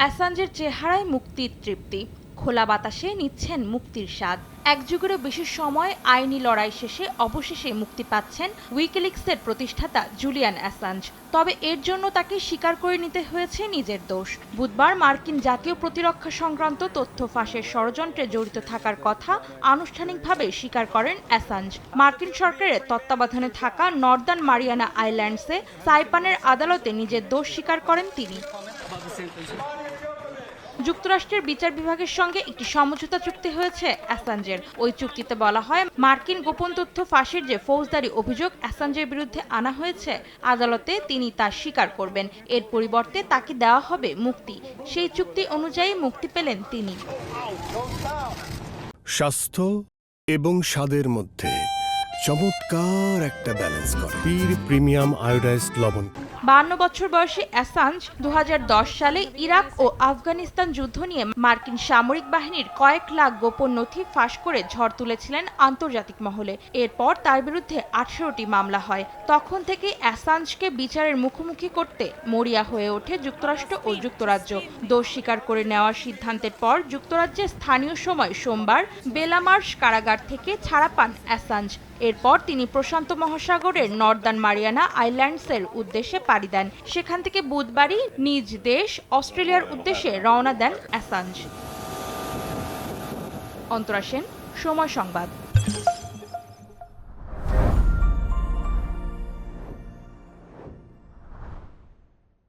অ্যাসাঞ্জের চেহারায় মুক্তির তৃপ্তি, খোলা বাতাসে নিচ্ছেন মুক্তির স্বাদ। এক যুগেরও বেশি সময় আইনি লড়াই শেষে অবশেষে মুক্তি পাচ্ছেন উইকিলিক্সের প্রতিষ্ঠাতা জুলিয়ান অ্যাসাঞ্জ। তবে এর জন্য তাকে স্বীকার করে নিতে হয়েছে নিজের দোষ। বুধবার মার্কিন জাতীয় প্রতিরক্ষা সংক্রান্ত তথ্য ফাঁসের ষড়যন্ত্রে জড়িত থাকার কথা আনুষ্ঠানিকভাবে স্বীকার করেন অ্যাসাঞ্জ। মার্কিন সরকারের তত্ত্বাবধানে থাকা নর্দার্ন মারিয়ানা আইল্যান্ডসে সাইপানের আদালতে নিজের দোষ স্বীকার করেন তিনি। যুক্তরাষ্ট্রের বিচার বিভাগের সঙ্গে একটি সমঝোতা চুক্তি হয়েছে অ্যাসাঞ্জের। ওই চুক্তিতে বলা হয়, মার্কিন গোপন তথ্য ফাঁসের যে ফৌজদারি অভিযোগ অ্যাসাঞ্জের বিরুদ্ধে আনা হয়েছে, আদালতে তিনি তা স্বীকার করবেন। এর পরিবর্তে তাকে দেওয়া হবে মুক্তি। সেই চুক্তি অনুযায়ী মুক্তি পেলেন তিনি। স্বাস্থ্য এবং স্বাদের মধ্যে চমৎকার একটা ব্যালেন্স করে। প্রিমিয়াম আয়োডাইজড লবণ। বান্ন বছর বয়সী অ্যাসাঞ্জ দু হাজার দশ সালে ইরাক ও আফগানিস্তান যুদ্ধ নিয়ে মার্কিন সামরিক বাহিনীর কয়েক লাখ গোপন নথি ফাঁস করে ঝড় তুলেছিলেন আন্তর্জাতিক মহলে। এরপর তার বিরুদ্ধে আঠেরোটি মামলা হয়। তখন থেকে অ্যাসাঞ্জকে বিচারের মুখোমুখি করতে মরিয়া হয়ে ওঠে যুক্তরাষ্ট্র ও যুক্তরাজ্য। দোষ স্বীকার করে নেওয়ার সিদ্ধান্তের পর যুক্তরাজ্যের স্থানীয় সময় সোমবার বেলামার্শ কারাগার থেকে ছাড়া পান অ্যাসাঞ্জ এরপর তিনি প্রশান্ত মহাসাগরের নর্দার্ন মারিয়ানা আইল্যান্ডসের উদ্দেশ্যে পাড়ি দেন। সেখান থেকে বুধবারই নিজ দেশ অস্ট্রেলিয়ার উদ্দেশ্যে রওনা দেন অ্যাসাঞ্জ। অন্তরা সেন সময় সংবাদ।